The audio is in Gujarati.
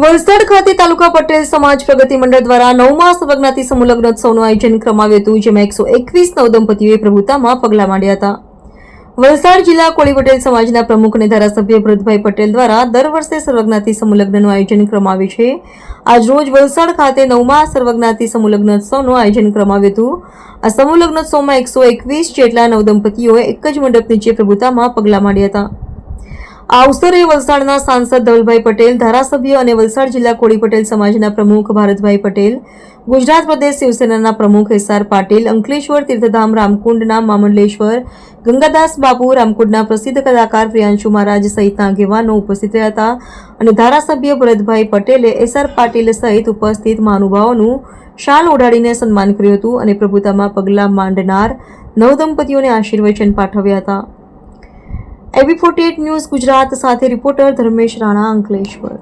વલસાડ ખાતે તાલુકા પટેલ સમાજ પ્રગતિ મંડળ દ્વારા નવમા સર્વજ્ઞાતિ સમૂહ લગ્નોત્સવનું આયોજન કરવામાં હતું, જેમાં એકસો એકવીસ નવદંપતીઓએ પ્રભુતામાં પગલાં માંડ્યા હતા. વલસાડ જિલ્લા કોળી પટેલ સમાજના પ્રમુખ અને ધારાસભ્ય ભરતભાઈ પટેલ દ્વારા દર વર્ષે સર્વજ્ઞાતિ સમૂહ લગ્નનું આયોજન કરવામાં છે. આજ રોજ વલસાડ ખાતે નવમા સર્વજ્ઞાતિ સમૂહ લગ્નોત્સવનું આયોજન કરવામાં આવ્યું હતું. આ સમૂહ લગ્નોત્સવમાં એકસો એકવીસ જેટલા નવદંપતીઓએ એક જ મંડપ નીચે પ્રભુતામાં પગલાં માંડ્યા હતા. આ અવસરે વલસાડના સાંસદ ધવલભાઈ પટેલ, ધારાસભ્ય અને વલસાડ જિલ્લા કોળી પટેલ સમાજના પ્રમુખ ભારતભાઈ પટેલ, ગુજરાત પ્રદેશ શિવસેનાના પ્રમુખ એસ આર પાટીલ, અંકલેશ્વર તીર્થધામ રામકુંડના મામંડલેશ્વર ગંગાદાસ બાપુ રામકુંડના પ્રસિદ્ધ કલાકાર પ્રિયાંશુ મહારાજ સહિતના આગેવાનો ઉપસ્થિત રહ્યા હતા અને ધારાસભ્ય ભરતભાઈ પટેલે એસ આર પાટીલ સહિત ઉપસ્થિત મહાનુભાવોનું શાલ ઓઢાડીને સન્માન કર્યું હતું અને પ્રભુતામાં પગલાં માંડનાર નવદંપતીઓને આશીર્વચન પાઠવ્યા હતા. એબી ફોર્ટી ન્યૂઝ ગુજરાત સાથે રિપોર્ટર ધર્મેશ રાણા અંકલેશ્વર.